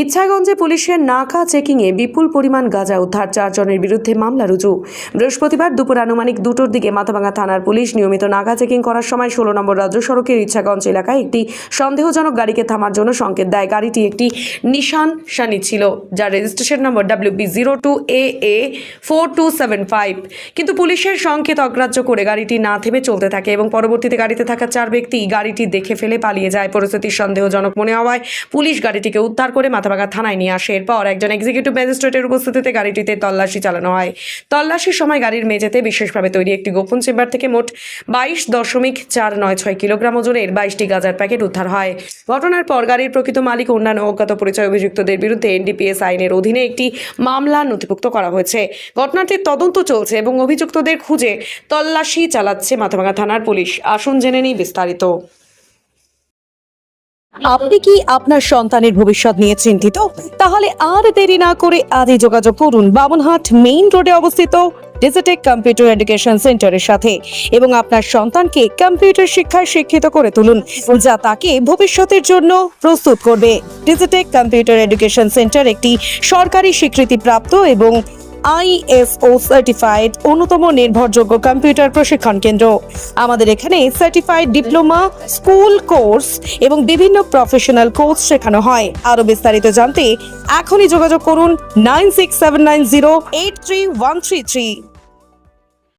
ইচ্ছাগঞ্জে পুলিশের নাকা চেকিংয়ে বিপুল পরিমাণ গাঁজা উদ্ধার, চারজনের বিরুদ্ধে মামলা রুজু। বৃহস্পতিবার দুপুর আনুমানিক দুটোর দিকে মাথাভাঙা থানার পুলিশ নিয়মিত নাকা চেকিং করার সময় ষোলো নম্বর রাজ্য সড়কের ইচ্ছাগঞ্জ এলাকায় একটি সন্দেহজনক গাড়িকে থামার জন্য সংকেত দেয়। গাড়িটি একটি নিশান শানি ছিল, যার registration number W B zero two A A four two seven five. কিন্তু পুলিশের সংকেত অগ্রাহ্য করে গাড়িটি না থেমে চলতে থাকে এবং পরবর্তীতে গাড়িতে থাকা চার ব্যক্তি গাড়িটি দেখে ফেলে পালিয়ে যায়। পরিস্থিতি সন্দেহজনক মনে হওয়ায় পুলিশ গাড়িটিকে উদ্ধার করে মাথাভাঙা থানায় নিয়ে আসে। এরপর একজন এক্সিকিউটিভ ম্যাজিস্ট্রেটের উপস্থিতিতে গাড়িটিতে তল্লাশি চালানো হয়। তল্লাশির সময় গাড়ির মেঝেতে বিশেষভাবে তৈরি একটি গোপন চেম্বার থেকে মোট বাইশ দশমিক চার নয় ছয় কিলোগ্রাম ওজনের বাইশটি গাঁজার প্যাকেট উদ্ধার হয়। ঘটনার পর গাড়ির প্রকৃত মালিক অন্যান্য অজ্ঞাত পরিচয় অভিযুক্তদের বিরুদ্ধে এনডিপিএস আইনের অধীনে একটি মামলা নথিভুক্ত করা হয়েছে। ঘটনাটির তদন্ত চলছে এবং অভিযুক্তদের খুঁজে তল্লাশি চালাচ্ছে মাথাভাঙা থানার পুলিশ। আসুন জেনে নিই বিস্তারিত। আপনি কি আপনার সন্তানের ভবিষ্যৎ নিয়ে চিন্তিত? তাহলে আর দেরি না করে আজই যোগাযোগ করুন বামনহাট মেইন রোডে অবস্থিত ডিজিটেক কম্পিউটার এডুকেশন সেন্টারের সাথে এবং আপনার সন্তানকে কম্পিউটার শিক্ষায় শিক্ষিত করে তুলুন, যা তাকে ভবিষ্যতের জন্য প্রস্তুত করবে। ডিজিটেক কম্পিউটার এডুকেশন সেন্টার একটি সরকারি স্বীকৃতিপ্রাপ্ত এবং আইএসও সার্টিফাইড অন্যতম নির্ভরযোগ্য কম্পিউটার প্রশিক্ষণ কেন্দ্র। আমাদের এখানে সার্টিফাইড ডিপ্লোমা স্কুল কোর্স এবং বিভিন্ন প্রফেশনাল কোর্স শেখানো হয়। আরও বিস্তারিত জানতে এখনই যোগাযোগ করুন nine six seven nine zero eight three one three three.